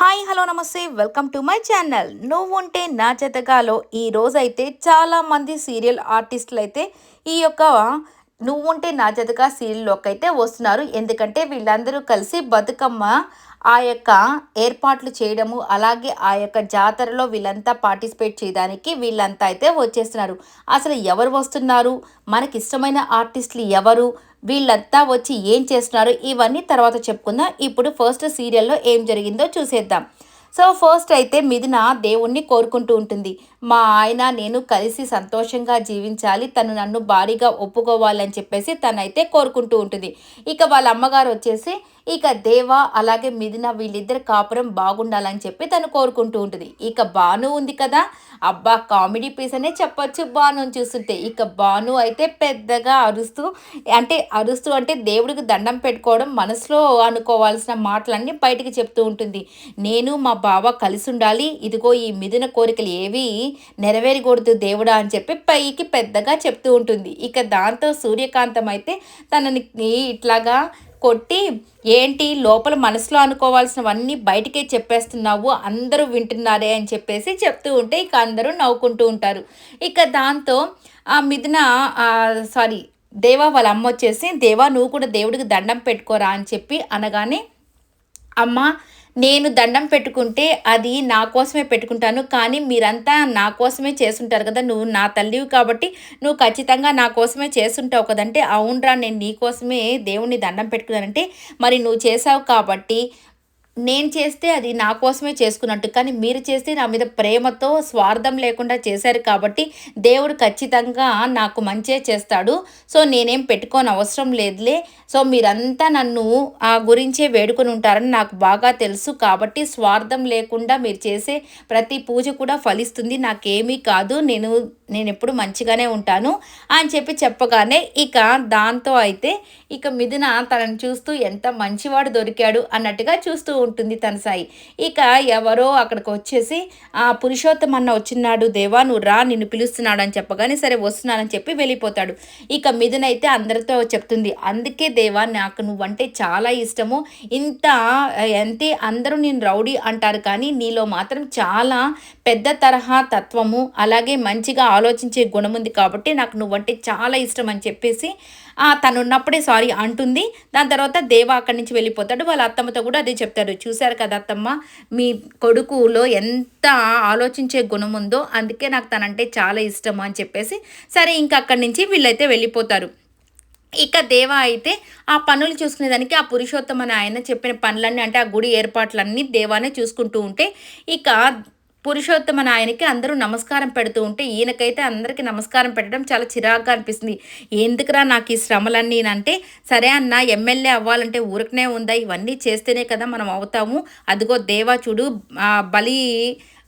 Hi hello namaste. Welcome to my channel. నువ్వు ఉంటే నా జతగాలో ఈ రోజైతే చాలామంది సీరియల్ ఆర్టిస్టులు అయితే ఈ యొక్క నువ్వుంటే నా జతగా సీరియల్లోకి అయితే వస్తున్నారు. ఎందుకంటే వీళ్ళందరూ కలిసి బతుకమ్మ ఆ యొక్క ఏర్పాట్లు చేయడము అలాగే ఆ యొక్క జాతరలో వీళ్ళంతా పార్టిసిపేట్ చేయడానికి వీళ్ళంతా అయితే వచ్చేస్తున్నారు. అసలు ఎవరు వస్తున్నారు? మనకి ఇష్టమైన ఆర్టిస్టులు ఎవరు? వీళ్ళంతా వచ్చి ఏం చేస్తున్నారు? ఇవన్నీ తర్వాత చెప్పుకుందాం. ఇప్పుడు ఫస్ట్ సీరియల్లో ఏం జరిగిందో చూసేద్దాం. సో ఫస్ట్ అయితే మిథున దేవుణ్ణి కోరుకుంటూ ఉంటుంది. మా ఆయన నేను కలిసి సంతోషంగా జీవించాలి. తను నన్ను భారీగా ఒప్పుకోవాలని చెప్పేసి తనైతే కోరుకుంటూ ఉంటుంది. ఇక వాళ్ళ అమ్మగారు వచ్చేసి ఇక దేవా అలాగే మిథున వీళ్ళిద్దరు కాపురం బాగుండాలని చెప్పి తను కోరుకుంటూ ఉంటుంది. ఇక బాను ఉంది కదా. అబ్బా కామెడీ పీస్ అనే చెప్పొచ్చు బాను చూస్తుంటే. ఇక బాను అయితే పెద్దగా అరుస్తూ అంటే అరుస్తూ అంటే దేవుడికి దండం పెట్టుకోవడం మనసులో అనుకోవాల్సిన మాటలన్నీ బయటికి చెప్తూ ఉంటుంది. నేను మా బావ కలిసి ఉండాలి. ఇదిగో ఈ మిథున కోరికలు ఏవి నెరవేరకూడదు దేవుడా అని చెప్పి పైకి పెద్దగా చెప్తూ ఉంటుంది. ఇక దాంతో సూర్యకాంతం అయితే తనని ఇట్లాగా కొట్టి ఏంటి లోపల మనసులో అనుకోవాల్సినవన్నీ బయటికే చెప్పేస్తున్నావు అందరూ వింటున్నారే అని చెప్పేసి చెప్తూ ఉంటే ఇక అందరూ నవ్వుకుంటూ ఉంటారు. ఇక దాంతో ఆ మిథున సారీ దేవా వాళ్ళ అమ్మ వచ్చేసి దేవా నువ్వు కూడా దేవుడికి దండం పెట్టుకోరా అని చెప్పి అనగానే అమ్మ నేను దండం పెట్టుకుంటే అది నా కోసమే పెట్టుకుంటాను కానీ మీరంతా నా కోసమే చేస్తుంటారు కదా. నువ్వు నా తల్లివి కాబట్టి నువ్వు ఖచ్చితంగా నా కోసమే చేస్తుంటావు కదంటే అవునరా నేను నీ కోసమే దేవుణ్ణి దండం పెట్టుకున్నానంటే మరి నువ్వు చేసావు కాబట్టి నేను చేస్తే అది నా కోసమే చేసుకున్నట్టు కానీ మీరు చేస్తే నా మీద ప్రేమతో స్వార్థం లేకుండా చేశారు కాబట్టి దేవుడు ఖచ్చితంగా నాకు మంచే చేస్తాడు. సో నేనేం పెట్టుకోని అవసరం లేదులే. సో మీరంతా నన్ను ఆ గురించే వేడుకొని ఉంటారని నాకు బాగా తెలుసు కాబట్టి స్వార్థం లేకుండా మీరు చేసే ప్రతి పూజ కూడా ఫలిస్తుంది. నాకేమీ కాదు. నేను నేను ఎప్పుడు మంచిగానే ఉంటాను అని చెప్పి చెప్పగానే ఇక దాంతో అయితే ఇక మిథున తనను చూస్తూ ఎంత మంచివాడు దొరికాడు అన్నట్టుగా చూస్తూ ఉంటుంది తన సాయి ఇక ఎవరో అక్కడికి వచ్చేసి ఆ పురుషోత్తం అన్న వచ్చినాడు దేవా నువ్వు రా నిన్ను పిలుస్తున్నాడు అని చెప్పగానే సరే వస్తున్నానని చెప్పి వెళ్ళిపోతాడు. ఇక మిథున అయితే అందరితో చెప్తుంది అందుకే దేవా నాకు నువ్వంటే చాలా ఇష్టము. ఇంత అంతే అందరూ నేను రౌడీ అంటారు కానీ నీలో మాత్రం చాలా పెద్ద తరహా తత్వము అలాగే మంచిగా ఆలోచించే గుణం ఉంది కాబట్టి నాకు నువ్వంటే చాలా ఇష్టం అని చెప్పేసి తను ఉన్నప్పుడే సారీ అంటుంది. దాని తర్వాత దేవ అక్కడి నుంచి వెళ్ళిపోతాడు. వాళ్ళ అత్తమ్మతో కూడా అదే చెప్తారు. చూశారు కదా అత్తమ్మ మీ కొడుకులో ఎంత ఆలోచించే గుణం ఉందో అందుకే నాకు తనంటే చాలా ఇష్టం అని చెప్పేసి సరే ఇంకా అక్కడి నుంచి వీళ్ళైతే వెళ్ళిపోతారు. ఇక దేవ అయితే ఆ పనులు చూసుకునేదానికి ఆ పురుషోత్తమని ఆయన చెప్పిన పనులన్నీ అంటే ఆ గుడి ఏర్పాట్లన్నీ దేవానే చూసుకుంటూ ఉంటే ఇక పురుషోత్తమ నాయనికి అందరూ నమస్కారం పెడుతూ ఉంటే ఈయనకైతే అందరికీ నమస్కారం పెట్టడం చాలా చిరాగ్గా అనిపిస్తుంది. ఎందుకురా నాకు ఈ శ్రమలన్నీ? అంటే సరే అన్న ఎమ్మెల్యే అవ్వాలంటే ఊరికనే ఉందా? ఇవన్నీ చేస్తేనే కదా మనం అవుతాము. అదిగో దేవా చూడు బలి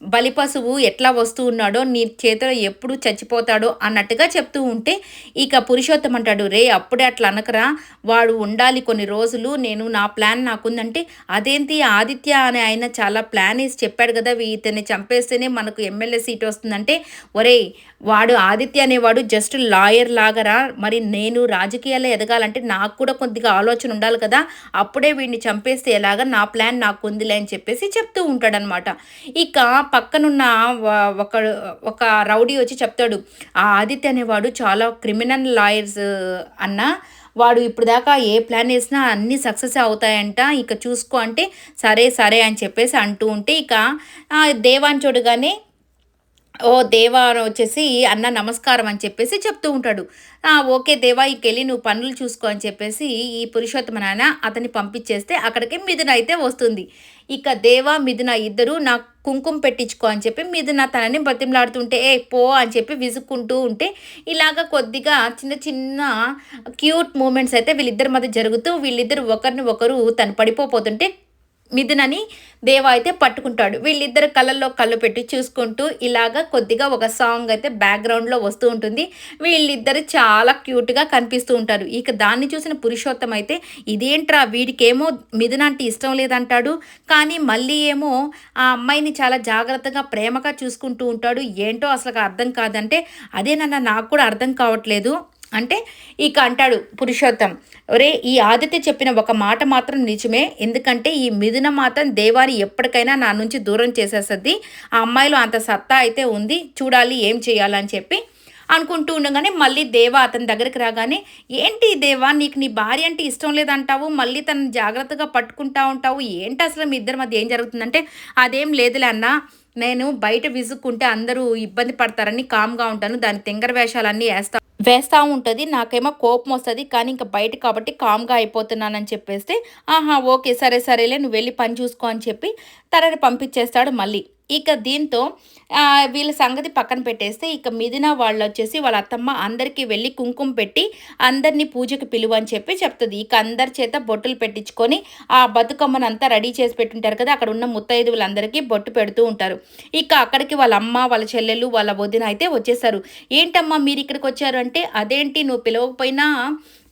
బలిపశువు ఎట్లా వస్తూ ఉన్నాడో నీ చేతిలో ఎప్పుడు చచ్చిపోతాడో అన్నట్టుగా చెప్తూ ఉంటే ఇక పురుషోత్తం అంటాడు రే అప్పుడే అట్లా అనకరా. వాడు ఉండాలి కొన్ని రోజులు. నేను నా ప్లాన్ నాకుందంటే అదేంటి? ఆదిత్య అనే ఆయన చాలా ప్లాన్ వేసి చెప్పాడు కదా. ఇతన్ని చంపేస్తేనే మనకు ఎమ్మెల్యే సీట్ వస్తుందంటే ఒరే వాడు ఆదిత్య అనేవాడు జస్ట్ లాయర్ లాగరా. మరి నేను రాజకీయాల్లో ఎదగాలంటే నాకు కూడా కొద్దిగా ఆలోచన ఉండాలి కదా. అప్పుడే వీడిని చంపేస్తే ఎలాగా? నా ప్లాన్ నాకు ఉందిలే అని చెప్పేసి చెప్తూ ఉంటాడనమాట ఇక పక్కనున్న ఒక ఒక రౌడీ వచ్చి చెప్తాడు ఆ ఆదిత్య అనేవాడు చాలా క్రిమినల్ లాయర్స్ అన్న. వాడు ఇప్పుడు దాకా ఏ ప్లాన్ వేసినా అన్నీ సక్సెస్ అవుతాయంట. ఇక చూసుకో అంటే సరే సరే అని చెప్పేసి అంటూ ఉంటే ఇక దేవాన్ చూడగానే ఓ దేవా వచ్చేసి అన్న నమస్కారం అని చెప్పేసి చెప్తూ ఉంటాడు. ఓకే దేవా వెళ్ళి నువ్వు పనులు చూసుకో అని చెప్పేసి ఈ పురుషోత్తమ నాయన అతన్ని పంపించేస్తే అక్కడికి మిథున అయితే వస్తుంది. ఇక దేవా మిథున ఇద్దరు నా కుంకుమ పెట్టించుకో అని చెప్పి మిథున తనని బతిమలాడుతుంటే ఏ పో అని చెప్పి విసుక్కుంటూ ఉంటే ఇలాగ కొద్దిగా చిన్న చిన్న క్యూట్ మూమెంట్స్ అయితే వీళ్ళిద్దరి మధ్య జరుగుతూ వీళ్ళిద్దరు ఒకరిని ఒకరు తను పడిపోతుంటే మిథునని దేవ అయితే పట్టుకుంటాడు. వీళ్ళిద్దరు కళ్ళల్లో కళ్ళు పెట్టి చూసుకుంటూ ఇలాగా కొద్దిగా ఒక సాంగ్ అయితే బ్యాక్గ్రౌండ్లో వస్తూ ఉంటుంది. వీళ్ళిద్దరు చాలా క్యూట్గా కనిపిస్తూ ఉంటారు. ఇక దాన్ని చూసిన పురుషోత్తం అయితే ఇదేంట్రా వీడికేమో మిథున అంటే ఇష్టం లేదంటాడు. కానీ మళ్ళీ ఏమో ఆ అమ్మాయిని చాలా జాగ్రత్తగా ప్రేమగా చూసుకుంటూ ఉంటాడు. ఏంటో అసలు అర్థం కాదంటే అదేనన్నా నాకు కూడా అర్థం కావట్లేదు. అంటే ఇక అంటాడు పురుషోత్తం ఒరే ఈ ఆదిత్య చెప్పిన ఒక మాట మాత్రం నిజమే. ఎందుకంటే ఈ మిథున మాత్రం దేవాన్ని ఎప్పటికైనా నా నుంచి దూరం చేసేస్తుంది. ఆ అమ్మాయిలో అంత సత్తా అయితే ఉంది. చూడాలి ఏం చేయాలని చెప్పి అనుకుంటూ ఉండగానే మళ్ళీ దేవ అతని దగ్గరికి రాగానే ఏంటి దేవా నీకు నీ భార్య అంటే ఇష్టం లేదంటావు? మళ్ళీ తను జాగ్రత్తగా పట్టుకుంటా ఉంటావు? ఏంటి అసలు మీ ఇద్దరి మధ్య ఏం జరుగుతుందంటే అదేం లేదులే అన్న. నేను బయట విసుక్కుంటే అందరూ ఇబ్బంది పడతారని కామ్గా ఉంటాను. దాని తింగర వేషాలన్నీ వేస్తాను వేస్తూ ఉంటుంది నాకేమో కోపం వస్తుంది కానీ ఇంకా బయట కాబట్టి కామ్గా అయిపోతున్నానని చెప్పేస్తే ఆహా ఓకే సరే సరేలే నువ్వు వెళ్ళి పని చూసుకో అని చెప్పి తనని పంపించేస్తాడు మళ్ళీ. ఇక దీంతో వీళ్ళ సంగతి పక్కన పెట్టేస్తే ఇక మిదిన వాళ్ళు వచ్చేసి వాళ్ళ అత్తమ్మ అందరికీ వెళ్ళి కుంకుమ పెట్టి అందరినీ పూజకు పిలువని చెప్పి చెప్తుంది. ఇక అందరి చేత బొట్టులు పెట్టించుకొని ఆ బతుకమ్మను అంతా రెడీ చేసి పెట్టుంటారు కదా అక్కడ ఉన్న ముత్తైదువులందరికీ బొట్టు పెడుతూ ఉంటారు. ఇక అక్కడికి వాళ్ళ అమ్మ వాళ్ళ చెల్లెలు వాళ్ళ వదిన అయితే వచ్చేసారు. ఏంటమ్మా మీరు ఇక్కడికి వచ్చారు అంటే అదేంటి నువ్వు పిలవకపోయినా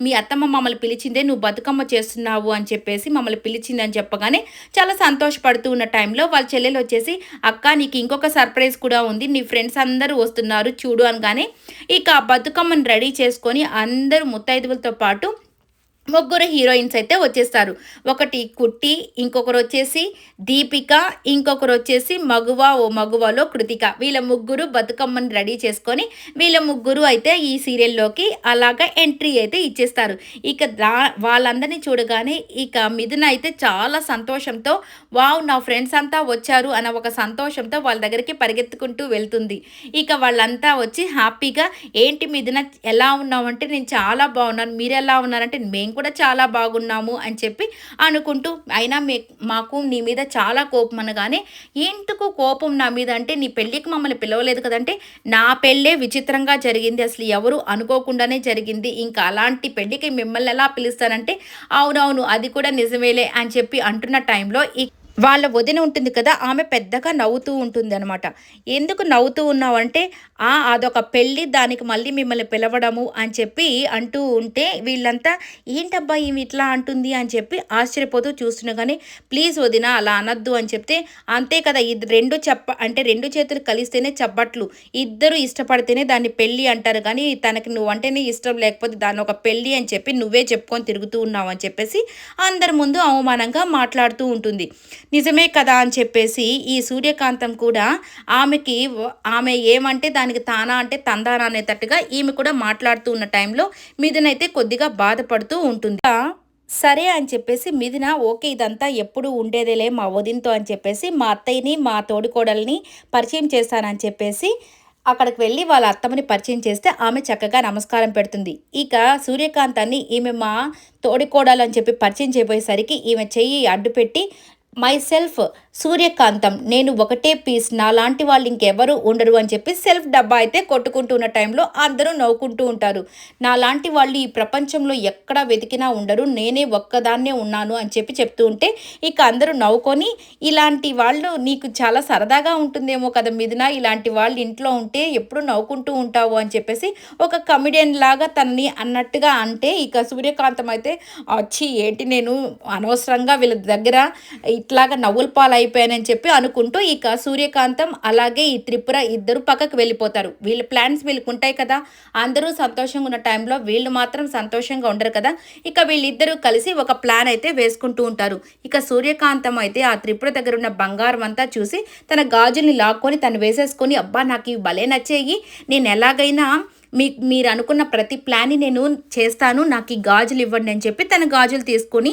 మీ అత్తమ్మ మమ్మల్ని పిలిచిందే నువ్వు బతుకమ్మ చేస్తున్నావు అని చెప్పేసి మమ్మల్ని పిలిచిందని చెప్పగానే చాలా సంతోషపడుతూ ఉన్న టైంలో వాళ్ళ చెల్లెలు వచ్చేసి అక్క నీకు ఇంకొక సర్ప్రైజ్ కూడా ఉంది. నీ ఫ్రెండ్స్ అందరూ వస్తున్నారు చూడు అనగానే ఇక ఆ బతుకమ్మను రెడీ చేసుకొని అందరూ ముత్తైదువులతో పాటు ముగ్గురు హీరోయిన్స్ అయితే వచ్చేస్తారు. ఒకటి కుట్టి ఇంకొకరు వచ్చేసి దీపిక ఇంకొకరు వచ్చేసి మగువ ఓ మగువలో కృతిక. వీళ్ళ ముగ్గురు బతుకమ్మని రెడీ చేసుకొని వీళ్ళ ముగ్గురు అయితే ఈ సీరియల్లోకి అలాగా ఎంట్రీ అయితే ఇచ్చేస్తారు. ఇక దా వాళ్ళందరినీ చూడగానే ఇక మిథున అయితే చాలా సంతోషంతో వావ్ నా ఫ్రెండ్స్ అంతా వచ్చారు అన్న ఒక సంతోషంతో వాళ్ళ దగ్గరికి పరిగెత్తుకుంటూ వెళ్తుంది. ఇక వాళ్ళంతా వచ్చి హ్యాపీగా ఏంటి మిథున ఎలా ఉన్నామంటే నేను చాలా బాగున్నాను. మీరు ఎలా ఉన్నారంటే మేము మేము కూడా చాలా బాగున్నాము అని చెప్పి అనుకుంటూ అయినా మీ మాకు నీ మీద చాలా కోపం అనగానే ఎందుకు కోపం నా మీద? అంటే నీ పెళ్ళికి మమ్మల్ని పిలవలేదు కదంటే నా పెళ్ళే విచిత్రంగా జరిగింది. అసలు ఎవరు అనుకోకుండానే జరిగింది. ఇంకా అలాంటి పెళ్ళికి మిమ్మల్ని ఎలా పిలుస్తానంటే అవునవును అది కూడా నిజమేలే అని చెప్పి అంటున్న టైంలో ఈ వాళ్ళ వదిన ఉంటుంది కదా ఆమె పెద్దగా నవ్వుతూ ఉంటుంది అనమాట ఎందుకు నవ్వుతూ ఉన్నావంటే ఆ అదొక పెళ్ళి దానికి మళ్ళీ మిమ్మల్ని పిలవడము అని చెప్పి అంటూ ఉంటే వీళ్ళంతా ఏంటబ్బా ఈమె ఇట్లా అంటుంది? అని చెప్పి ఆశ్చర్యపోతూ చూస్తున్నా కానీ ప్లీజ్ వదిన అలా అనద్దు అని చెప్తే అంతే కదా ఇది రెండు చెప్ప అంటే రెండు చేతులు కలిస్తేనే చెప్పట్లు. ఇద్దరు ఇష్టపడితేనే దాన్ని పెళ్ళి అంటారు కానీ తనకి నువ్వు అంటేనే ఇష్టం లేకపోతే దాన్ని ఒక పెళ్ళి అని చెప్పి నువ్వే చెప్పుకొని తిరుగుతూ ఉన్నావు అని చెప్పేసి అందరి ముందు అవమానంగా మాట్లాడుతూ ఉంటుంది. నిజమే కదా అని చెప్పేసి ఈ సూర్యకాంతం కూడా ఆమెకి ఆమె ఏమంటే దానికి తానా అంటే తందానా అనేటట్టుగా ఈమె కూడా మాట్లాడుతూ ఉన్న టైంలో మిథునైతే కొద్దిగా బాధపడుతూ ఉంటుంది. సరే అని చెప్పేసి మిథున ఓకే ఇదంతా ఎప్పుడు ఉండేదేలే మా వదినతో అని చెప్పేసి మా అత్తయ్యని మా తోడికోడల్ని పరిచయం చేస్తానని చెప్పేసి అక్కడికి వెళ్ళి వాళ్ళ అత్తమ్మని పరిచయం చేస్తే ఆమె చక్కగా నమస్కారం పెడుతుంది. ఇక సూర్యకాంతాన్ని ఈమె మా తోడికోడలు అని చెప్పి పరిచయం చేయబోయేసరికి ఈమె చెయ్యి అడ్డుపెట్టి మై సెల్ఫ్ సూర్యకాంతం నేను ఒకటే పీస్ నాలాంటి వాళ్ళు ఇంకెవరు ఉండరు అని చెప్పి సెల్ఫ్ డబ్బా అయితే కొట్టుకుంటూ ఉన్న టైంలో అందరూ నవ్వుకుంటూ ఉంటారు. నాలాంటి వాళ్ళు ఈ ప్రపంచంలో ఎక్కడ వెతికినా ఉండరు నేనే ఒక్కదాన్నే ఉన్నాను అని చెప్పి చెప్తూ ఉంటే ఇక అందరూ నవ్వుకొని ఇలాంటి వాళ్ళు నీకు చాలా సరదాగా ఉంటుందేమో కదా మిదిన ఇలాంటి వాళ్ళు ఇంట్లో ఉంటే ఎప్పుడు నవ్వుకుంటూ ఉంటావు అని చెప్పేసి ఒక కమిడియన్ లాగా తనని అన్నట్టుగా అంటే ఇక సూర్యకాంతం అయితే వచ్చి ఏంటి నేను అనవసరంగా వీళ్ళ దగ్గర ఇట్లాగా నవ్వుల పాలు అయిపోయానని చెప్పి అనుకుంటూ ఇక సూర్యకాంతం అలాగే ఈ త్రిపుర ఇద్దరు పక్కకు వెళ్ళిపోతారు. వీళ్ళ ప్లాన్స్ వీళ్ళకి ఉంటాయి కదా. అందరూ సంతోషంగా ఉన్న టైంలో వీళ్ళు మాత్రం సంతోషంగా ఉండరు కదా. ఇక వీళ్ళిద్దరూ కలిసి ఒక ప్లాన్ అయితే వేసుకుంటూ ఉంటారు. ఇక సూర్యకాంతం అయితే ఆ త్రిపుర దగ్గర ఉన్న బంగారం అంతా చూసి తన గాజుల్ని లాక్కొని తను వేసేసుకొని అబ్బా నాకు ఇవి భలే నచ్చేయి. నేను ఎలాగైనా మీ మీరు అనుకున్న ప్రతి ప్లాన్ని నేను చేస్తాను. నాకు ఈ గాజులు ఇవ్వండి అని చెప్పి తన గాజులు తీసుకొని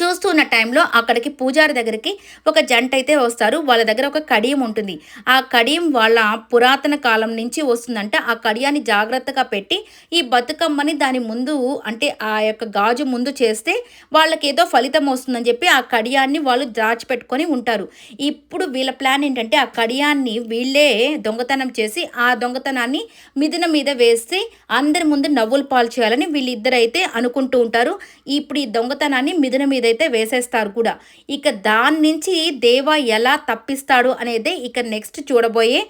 చూస్తున్న టైంలో అక్కడికి పూజారి దగ్గరికి ఒక జంట అయితే వస్తారు. వాళ్ళ దగ్గర ఒక కడియం ఉంటుంది. ఆ కడియం వాళ్ళ పురాతన కాలం నుంచి వస్తుందంటే. ఆ కడియాన్ని జాగ్రత్తగా పెట్టి ఈ బతుకమ్మని దాని ముందు అంటే ఆ యొక్క గాజు ముందు చేస్తే వాళ్ళకి ఏదో ఫలితం వస్తుందని చెప్పి ఆ కడియాన్ని వాళ్ళు దాచిపెట్టుకొని ఉంటారు. ఇప్పుడు వీళ్ళ ప్లాన్ ఏంటంటే ఆ కడియాన్ని వీళ్ళే దొంగతనం చేసి ఆ దొంగతనాన్ని మిథున మీద వేసి అందరి ముందు నవ్వులు పాలు చేయాలని వీళ్ళిద్దరైతే అనుకుంటూ ఉంటారు. ఇప్పుడు ఈ దొంగతనాన్ని మిథున మీద ఏదైతే వేసేస్తారు కూడా ఇక దాని నుంచి దేవ ఎలా తప్పిస్తాడు అనేది ఇక నెక్స్ట్ చూడబోయే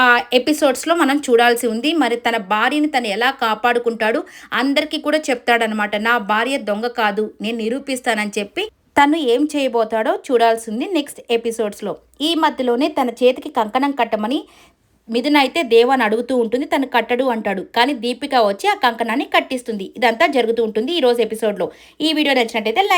ఆ ఎపిసోడ్స్లో మనం చూడాల్సి ఉంది. మరి తన భార్యని తను ఎలా కాపాడుకుంటాడు అందరికీ కూడా చెప్తాడనమాట నా భార్య దొంగ కాదు నేను నిరూపిస్తానని చెప్పి తను ఏం చేయబోతాడో చూడాల్సింది నెక్స్ట్ ఎపిసోడ్స్లో ఈ మధ్యలోనే తన చేతికి కంకణం కట్టమని మిథున అయితే దేవాన్ని అడుగుతూ ఉంటుంది తను కట్టడు అంటాడు. కానీ దీపిక వచ్చి ఆ కంకణాన్ని కట్టిస్తుంది. ఇదంతా జరుగుతూ ఉంటుంది ఈరోజు ఎపిసోడ్లో ఈ వీడియో నచ్చినట్టయితే లైక్